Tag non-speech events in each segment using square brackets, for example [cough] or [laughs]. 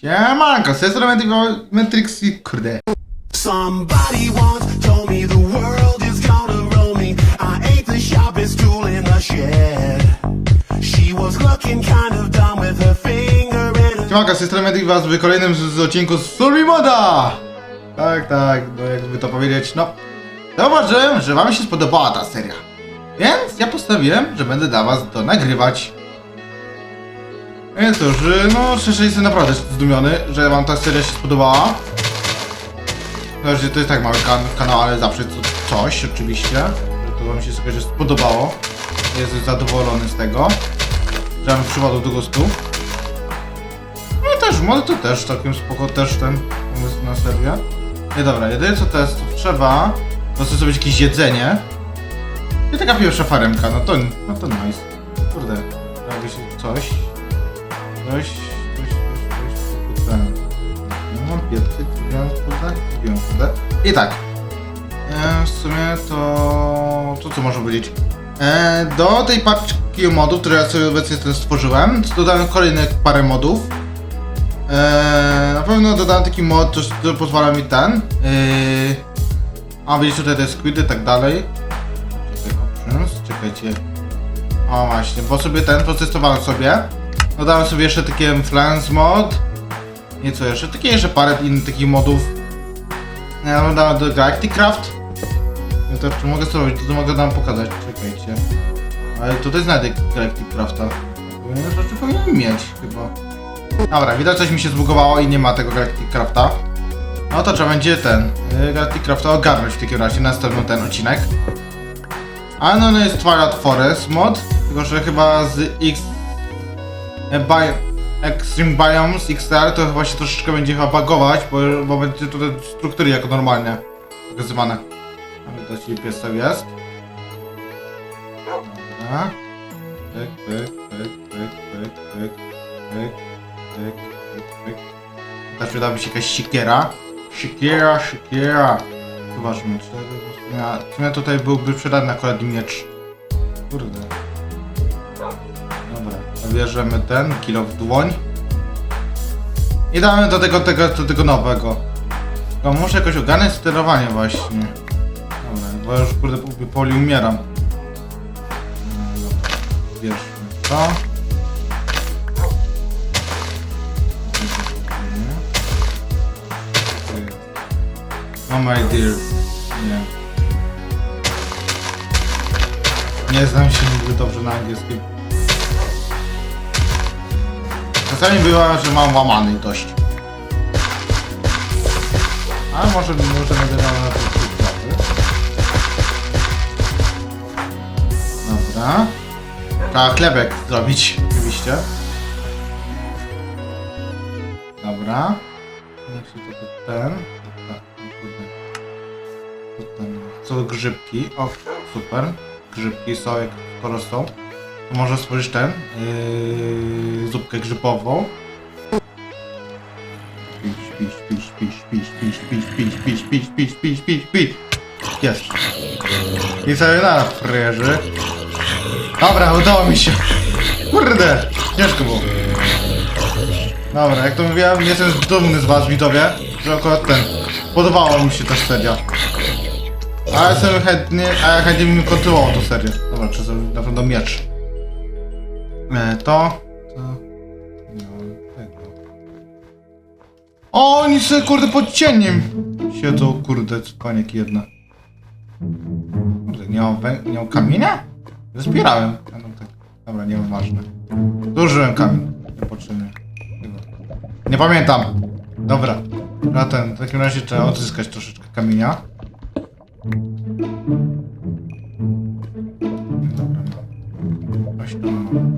Siemanko, z tej strony Matrix i kurde. Somebody once told me the world is gonna roll me. I ain't the sharpest tool in the shed. She was looking kind of dumb with her finger in her. Siemanko, z tej strony Matrix was w kolejnym z, z odcinku z Story Moda! Tak, tak, no jakby to powiedzieć, no. Zauważyłem, że wam się spodobała ta seria. Więc ja postanowiłem, że będę dla was to nagrywać. Więc cóż, no szczerze jestem naprawdę zdumiony, że wam ta seria się spodobała. No, że to jest tak mały kan kanał, ale zawsze co, coś oczywiście. Że to wam się sobie spodobało. Jestem zadowolony z tego. Że wam przypadł do gustu. No też, może to też całkiem spoko, też ten pomysł na serię. Nie dobra, jedyne co teraz to trzeba, to sobie zrobić jakieś jedzenie. I taka pierwsza faremka, no to, no to nice. Kurde, jakby się coś, coś, coś, coś, ten. No kurde, wiem, kurde. I tak, e, w sumie to, to co można powiedzieć? E, do tej paczki modów, które ja sobie obecnie ten stworzyłem, dodałem kolejne parę modów. Eee, na pewno dodam taki mod, który- który pozwala mi ten. Eee, a widzicie tutaj te squidy i tak dalej. Czekaj, options, czekajcie. O właśnie, bo sobie ten przetestowałem sobie. Dodałem sobie jeszcze takie Flans mod. Nie co jeszcze, takie jeszcze parę innych takich modów. Ja dodałem do Galactic Craft. No to czy mogę zrobić, to mogę wam pokazać, czekajcie. Ale tutaj znajdę Galactic Crafta. Powinien rzeczy powinien mieć chyba. Dobra, widać coś mi się zbugowało i nie ma tego Galactic Crafta. No to trzeba będzie ten yy, Galactic Crafta ogarnąć w takim razie, następny ten odcinek. A no, no jest Twilight Forest mod, tylko że chyba z X... E, Bi Extreme Biomes XR to chyba się troszeczkę będzie chyba bagować, bo, bo będzie tutaj struktury jako normalnie pokazywane. Ale to ci pies to jest. Dobra. Pyk, pyk, pyk, pyk, pyk, pyk, pyk. Pyk, pyk, pyk. Też przydałaby się jakaś siekiera. Siekiera, siekiera. Zobaczmy, czy sumie tutaj byłby przydatny akurat miecz. Kurde. Bierzemy ten, kilo w dłoń. I damy do tego, tego, do tego nowego. Tylko muszę jakoś ogarnąć sterowanie właśnie. Dobra, bo już kurde po- powoli umieram. Bierzmy to. Oh my dear. Nie. Nie znam się nigdy dobrze na angielskim. Czasami bywa, że mam łamany dość. Ale może, może będę miał na to sprawy. Dobra. Trzeba chlebek zrobić, oczywiście. Dobra. Niech się to. Tak, kurde. To ten. Co grzybki. O, super. Grzybki są jak skoro są. Może stworzyć ten. Yy, zupkę grzybową. Pić, pić, pić, pić, pić, pić, pić, pić, pić, pić, pić, pić, pić. Jest. I sobie na freży. Dobra, udało mi się. Kurde, ciężko było. Dobra, jak to mówiłem, jestem dumny z was, widzowie, że akurat ten, podobała mi się ta seria. A jestem chętnie, a ja chętnie bym kontynuował tą serię. Dobra, czy na pewno miecz. E, to, to, mam tego. O, oni sobie, kurde, pod cieniem siedzą, kurde, paniek jedna. Kurde, nie mam, wę- nie mam kamienia? Zbierałem. A no tak, dobra, nie ważne. Zużyłem kamień, niepotrzebny. Nie pamiętam. Dobra. Na ten, w takim razie trzeba odzyskać troszeczkę kamienia. Dobra, no.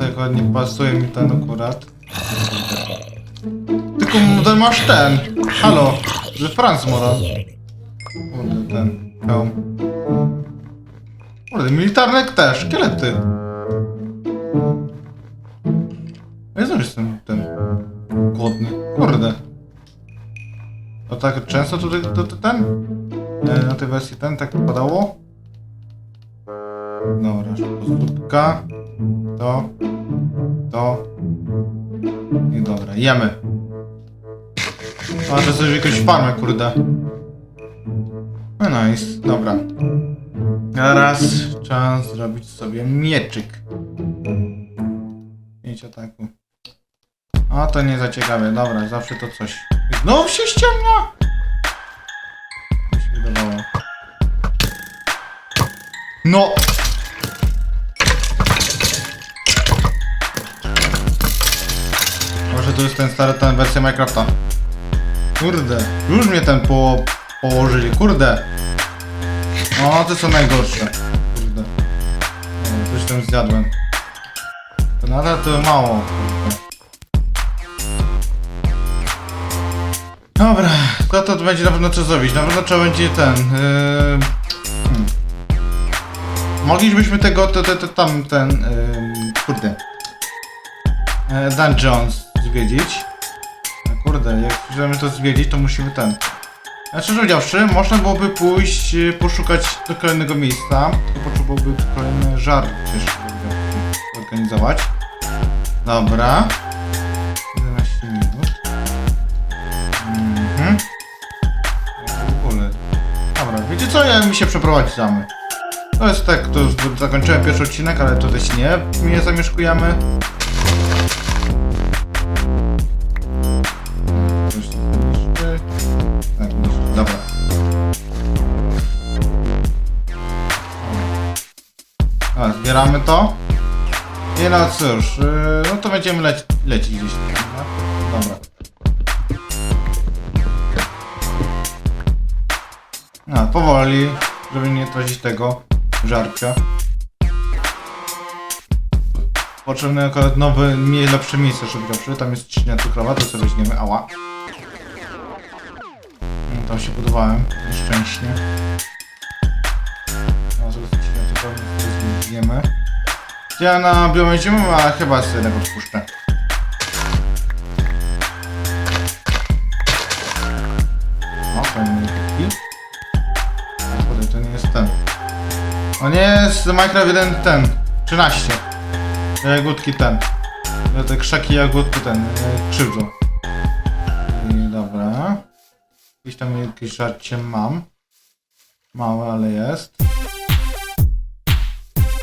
Tutaj akurat nie pasuje mi ten akurat. Tylko tutaj masz ten. Halo, że Franz Mora. Kurde, ten. Hełm. Kurde, militarne też, szkielety. Ja że jestem ten głodny. Kurde. To tak często tutaj to, to ten? E, na tej wersji ten tak padało? Dobra, szybko zupka. To. To. I dobra, jemy. A to sobie jakąś farmę, kurde. No nice, dobra. Teraz czas zrobić sobie mieczyk. Pięć ataku. A to nie za ciekawe, dobra, zawsze to coś. Znów się ściemnia! Się. No! To jest ten stary, ten wersja Minecrafta. Kurde, już mnie ten po, położyli, kurde. O, te są najgorsze. Kurde. O, coś tam zjadłem. To nadal to mało. Dobra, to, to będzie na pewno co zrobić. Na pewno trzeba będzie ten. Yy... Hmm. Moglibyśmy tego, te, te, te, tam ten. Yy... Kurde. E, Dungeons zwiedzić. A kurde, jak chcemy to zwiedzić, to musimy ten. Szczerze powiedziawszy, można byłoby pójść, e, poszukać do kolejnego miejsca, to potrzebowałby kolejne żarcie jeszcze organizować. Dobra. 11 minut. Mhm. W ogóle. Dobra, wiecie co, ja mi się przeprowadzamy. To jest tak, to zakończyłem pierwszy odcinek, ale to też nie, nie zamieszkujemy. Zbieramy to. I no cóż, yy, no to będziemy leci lecieć gdzieś tam, no? Dobra. A, powoli, żeby nie tracić tego żarcia. Potrzebne akurat nowe, mniej lepsze miejsce, żeby dobrze. Tam jest trzcina cukrowa, to sobie weźmiemy. Ała. No, tam się budowałem, nieszczęśnie. Sobie zjemy. Ja na biomę zimą, ale chyba sobie jednego spuszczę. O, fajny taki. A, kurde, to nie jest ten. O nie jest Minecraft 1 ten. 13. Jagódki ten. No Te krzaki jagódki ten. e, Krzywdzą. Dobra. Gdzieś tam jakieś żarcie mam. Małe, ale jest.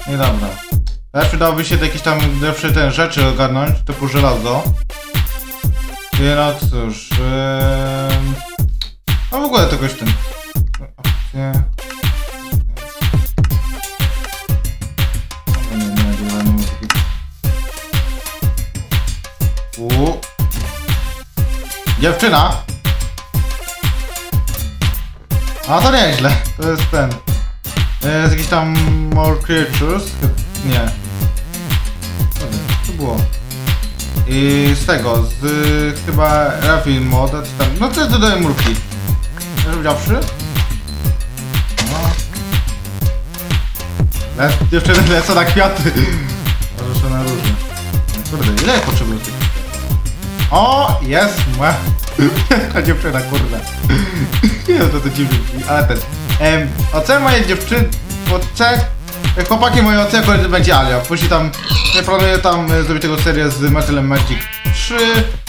I dobra. Teraz przydałoby się jakieś tam lepsze ten rzeczy ogarnąć, typu żelazo. I no cóż. Yy... A w ogóle to ten. Nie. Nie, nie, nie, nie, nie. Dziewczyna! A to nieźle. To jest ten. To jest jakiś tam more creatures. Nie. Co było? I z tego, z chyba Raffin Mod, czy tam, no to dodaję mrówki. Żeby wziąwszy? No. Le, dziewczyny [laughs] lecą na kwiaty. [laughs] Jeszcze na róże. Kurde, ile ja potrzebuję tych? O, jest! Mła. [laughs] Dziewczyna, kurde. Nie wiem, to to dziwnie brzmi, ale ten. Em, ocena mojej dziewczyny, ocen... Chłopaki moje oceny to będzie Alia. Później tam, ja planuję tam e, zrobić tego serię z Metalem Magic 3.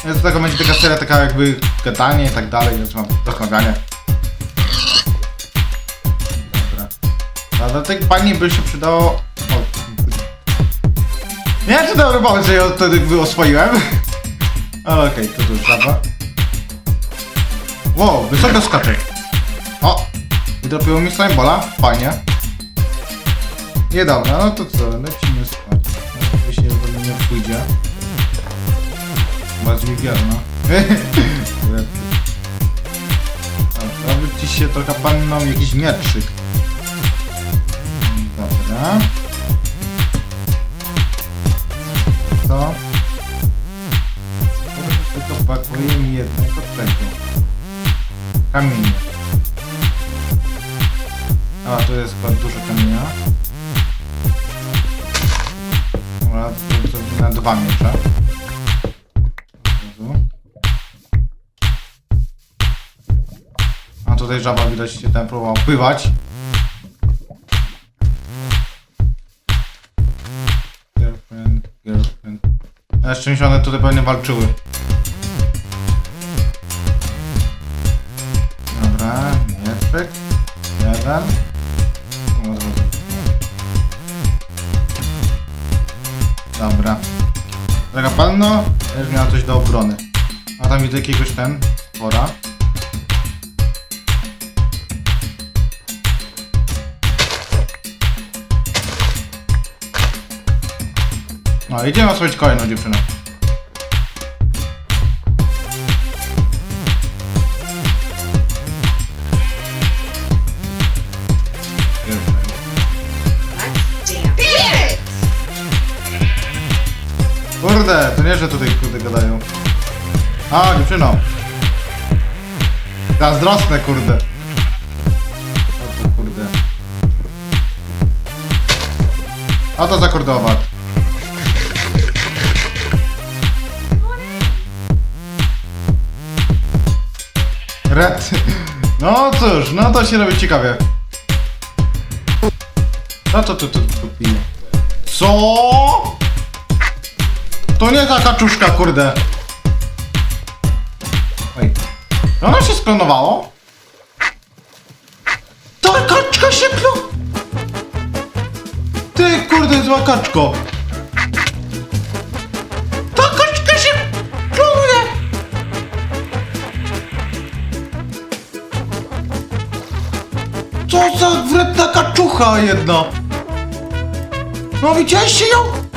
e, Z tego będzie taka seria, taka jakby gadanie i tak dalej, znaczy mam rozmawianie. Dobra. A dla tej pani by się przydało... O. Nie czy dobry pomysł, że ją wtedy jakby oswoiłem. [laughs] Okej, to tu żaba. Wow, wysoko skacze. I dopiero mi bola. Fajnie. Nie dobra, no to co, lecimy spać. Jeśli no, nie pójdzie. Bardziej wierna. [laughs] Dobra, ci się trochę panną jakiś mietrzyk. Dobra. Co? Tylko brakuje mi jednego tego. Kamienia. A, tu jest chyba dużo kamienia. Dobra, to zrobimy na dwa miecze. A tutaj żaba widać się tam próbował pływać. Girlfriend, girlfriend. A z one tutaj pewnie walczyły. Panno, już miała coś do obrony. A tam widzę jakiegoś ten, pora. No, idziemy oswoić kolejną dziewczynę. Że tutaj kurde gadają. A, dziewczyno. Zazdrosne, kurde. O to kurde. A to za kordowat. Red. [laughs] No cóż, no to się robi ciekawie. No to tu, tu, tu, pije. Co? To nie ta kaczuszka, kurde. Oj. Ono się sklonowało? Ta kaczka się klo... Ty, kurde, zła kaczko. Ta kaczka się klonuje. Co za wredna kaczucha jedna. No widzieliście ją?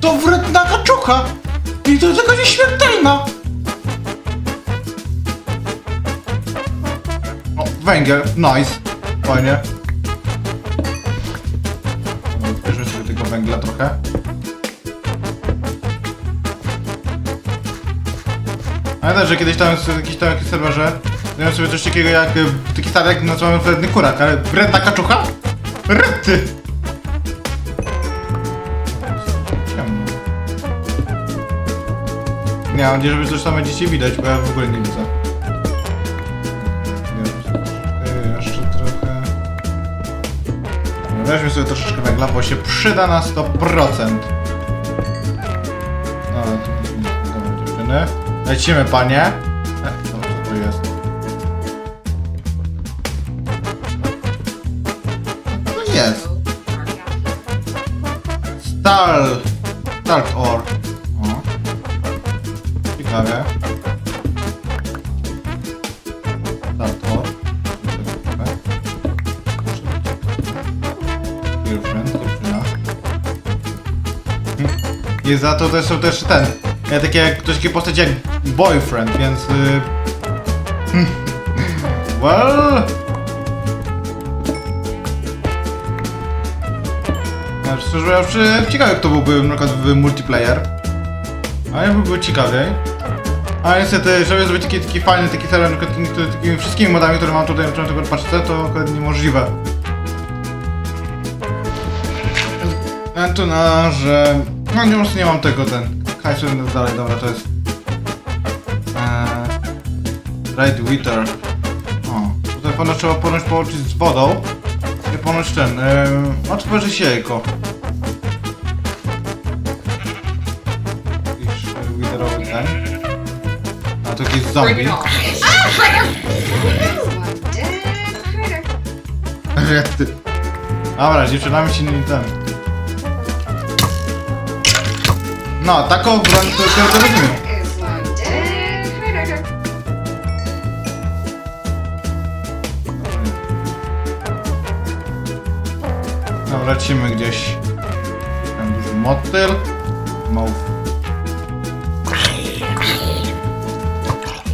To wredna kaczucha! I do tego nieśmiertelna! O, węgiel, nice. Fajnie. Bierzemy sobie tego węgla trochę. Pamiętam, że kiedyś tam jest jakiś tam jakiś serwerze miałem sobie coś takiego jak e, taki statek nazywamy wredny kurak, ale wredna kaczucha? Rety! Mam nadzieję, że coś tam będziecie widać, bo ja w ogóle nie widzę. Yy, Jeszcze trochę... Weźmy sobie troszeczkę węgla, bo się przyda na 100%. No, dziewczyny. Lecimy, panie. E, dobra, co to jest? To jest. Stal. Start or. O. Ciekawe. Start or. Ciekawe. Girlfriend, dziewczyna. Hmm. I za to też są też ten. Ja takie jak ktoś takie postać jak boyfriend, więc. Y... hmm. well. Ja szczerze mówiąc, ciekawe kto byłby na przykład w multiplayer. A ja byłby ciekawiej. A niestety, żeby zrobić taki, taki fajny, taki teren, przykład takimi, wszystkimi modami, które mam tutaj na tego paczce, to akurat niemożliwe. Ja to na, że... No nie, nie mam tego, ten... Hajsu tak dalej, dobra, to jest... Eee, Red Wither. O, tutaj ponoć trzeba ponoć połączyć z wodą. I ponoć ten, eee, no to będzie Jakiś zombie. Rety. Dobra, z dziewczynami się nie ten. No, taką broń to to rozumiem. Dobra, lecimy gdzieś. Tam duży motyl. Mów.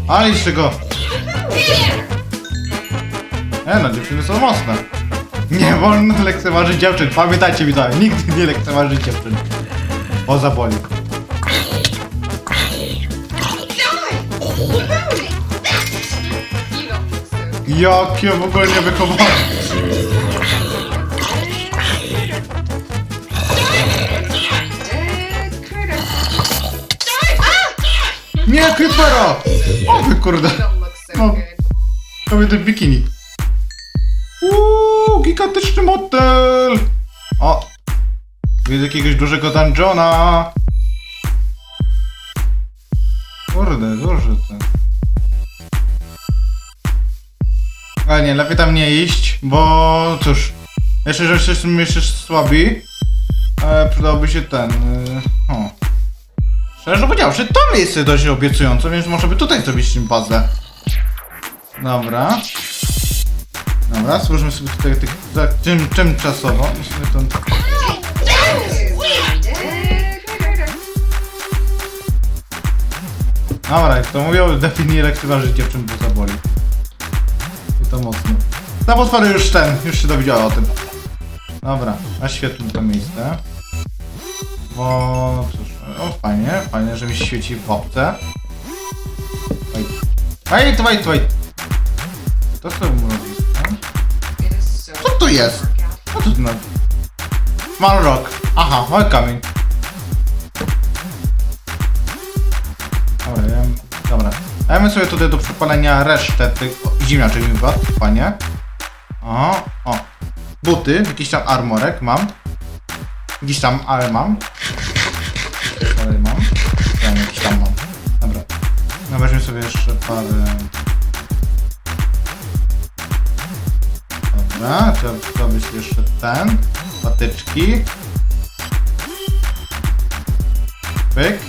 Ale jeszcze go. E no, dziewczyny są mocne. Nie wolno lekceważyć dziewczyn. Pamiętajcie widzowie, nigdy nie lekceważyć dziewczyn. Bo zaboli. Jakie w ogóle nie Nie, Creepera! O wy kurde. No. Kobiety w bikini. Uuu, gigantyczny motel! O! Widzę jakiegoś dużego dungeona. Kurde, duży ten. Ale nie, lepiej tam nie iść, bo cóż, jeszcze, że jesteśmy jeszcze słabi, ale przydałby się ten, yy, o. Szczerze powiedziawszy, to miejsce dość obiecujące, więc może by tutaj zrobić bazę. Dobra. Dobra, służymy sobie tutaj tych, tym, tymczasowo. I sobie ten, dobra, jak to mówią, definiuję lekceważyć dziewczyn, bo zaboli. I to mocno. Ta potwory już ten, już się dowiedziała o tym. Dobra, oświetlmy to miejsce. Bo, no cóż, o fajnie, fajnie, że mi świeci w opce. Wait, wait, wait. To co mówi? Co to jest? Co to znaczy? Small rock. Aha, welcoming. Dobra, ja, dobra. Dajmy sobie tutaj do przepalenia resztę tych ziemniaczek mi wypadł, fajnie. O, o. Buty, jakiś tam armorek mam. Jakiś tam, ale mam. No weźmy sobie jeszcze parę... Dobra, trzeba zrobić jeszcze ten. Patyczki. Pyk.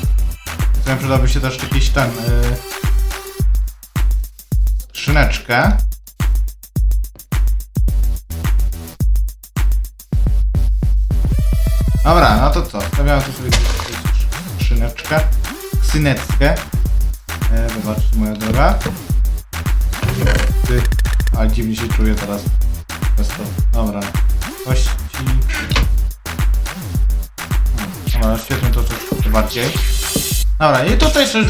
Zatem przydałby się też jakiś ten... Yy, skrzyneczkę. Dobra, no to co? Stawiamy tu sobie skrzyneczkę. Ksyneckę. E, zobaczcie moja droga. Ty. Ale dziwnie się czuję teraz. Bez to. Dobra. Kości. Dobra, świetnie to troszkę bardziej. Dobra, i tutaj snap!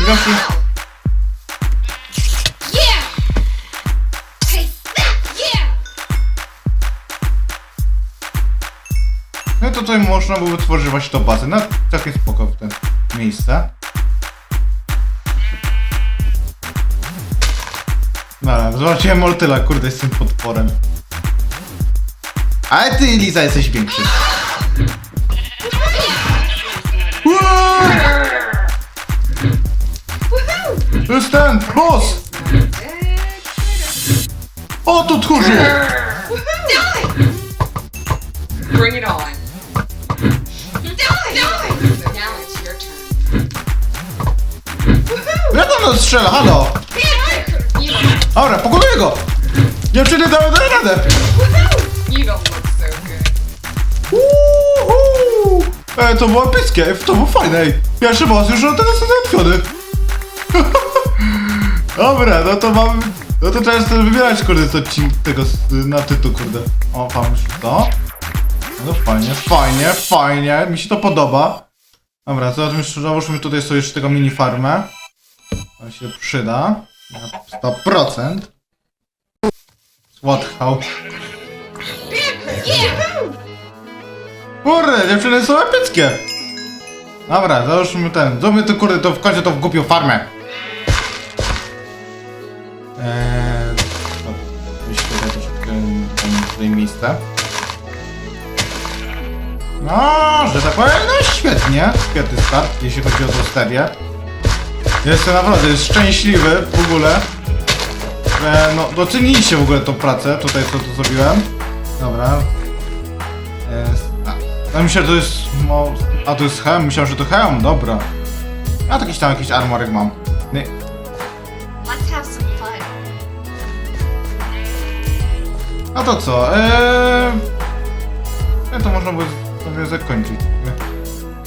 Yeah! No i to tutaj można byłoby tworzyć właśnie tą bazę. No, całkiem spoko w te miejsce. Dobra, zobaczyłem Moltyla, kurde, z tym potworem. Ale ty, Liza, jesteś większy. To jest ten, boss! O, tu tchórzu! Bring it on. Now it's your turn. Jak on nas strzela, halo? Dobra, pokonuję go! Dziewczyny dały dały radę! you don't look so good. Uhu! E, to było epickie, to było fajne. ej. Pierwszy boss już teraz jest załatwiony. [laughs] Dobra, no to mam... No to trzeba sobie wybierać, kurde, co ci tego na tytuł, kurde. O, mam już to. No fajnie, fajnie, fajnie, mi się to podoba. Dobra, już załóżmy tutaj sobie jeszcze tego mini farmę. To się przyda. Na 100%. Słothał. Kurde, dziewczyny są epickie. Dobra, załóżmy ten. Zróbmy to kurde, to w końcu to w głupią farmę. Eee, gdzieś tutaj troszeczkę tutaj miejsce. No, że tak powiem, no świetnie. Świetny start, jeśli chodzi o dosterię. Jestem naprawdę szczęśliwy w ogóle. Że no, doceniliście w ogóle tą pracę, tutaj co tu zrobiłem. Dobra, jest. A, ja myślę, że to jest. No, a to jest hełm, myślałem, że to hełm, dobra. A to jakiś tam jakiś armorek mam. Nie. Let's have some fun. A to co? Eee... No to można by sobie zakończyć.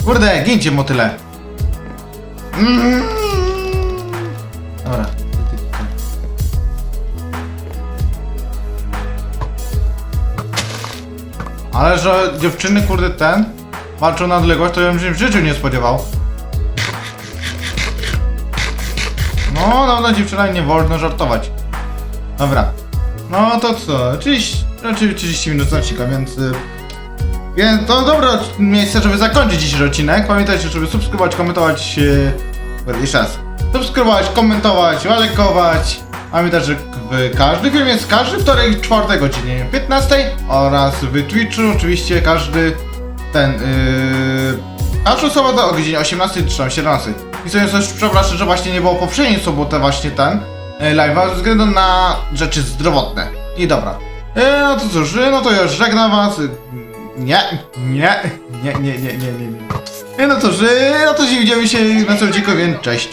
Kurde, gincie motyle. Mm. Dobra. Ale że dziewczyny, kurde, ten walczą na odległość, to ja bym się w życiu nie spodziewał. No, no, no, dziewczyna nie wolno żartować. Dobra. No to co? 30, znaczy 30 minut odcinka, więc... y, Więc to dobre miejsce, żeby zakończyć dzisiejszy odcinek. Pamiętajcie, żeby subskrybować, komentować... Yy, jeszcze raz subskrybować, komentować, lajkować. A my też w każdy film jest każdy wtorek i czwartek godzinie 15 oraz w Twitchu oczywiście każdy ten yy, aż sobota o godzinie 18 czy 17. I sobie coś przepraszam, że właśnie nie było poprzedniej sobotę właśnie ten yy, live'a ze względu na rzeczy zdrowotne. I dobra. Yy, no to cóż, yy, no to już żegnam was. Yy, nie, nie, nie, nie, nie, nie, nie, nie. No, no to, że, no to się widzimy się na co odcinku, więc cześć.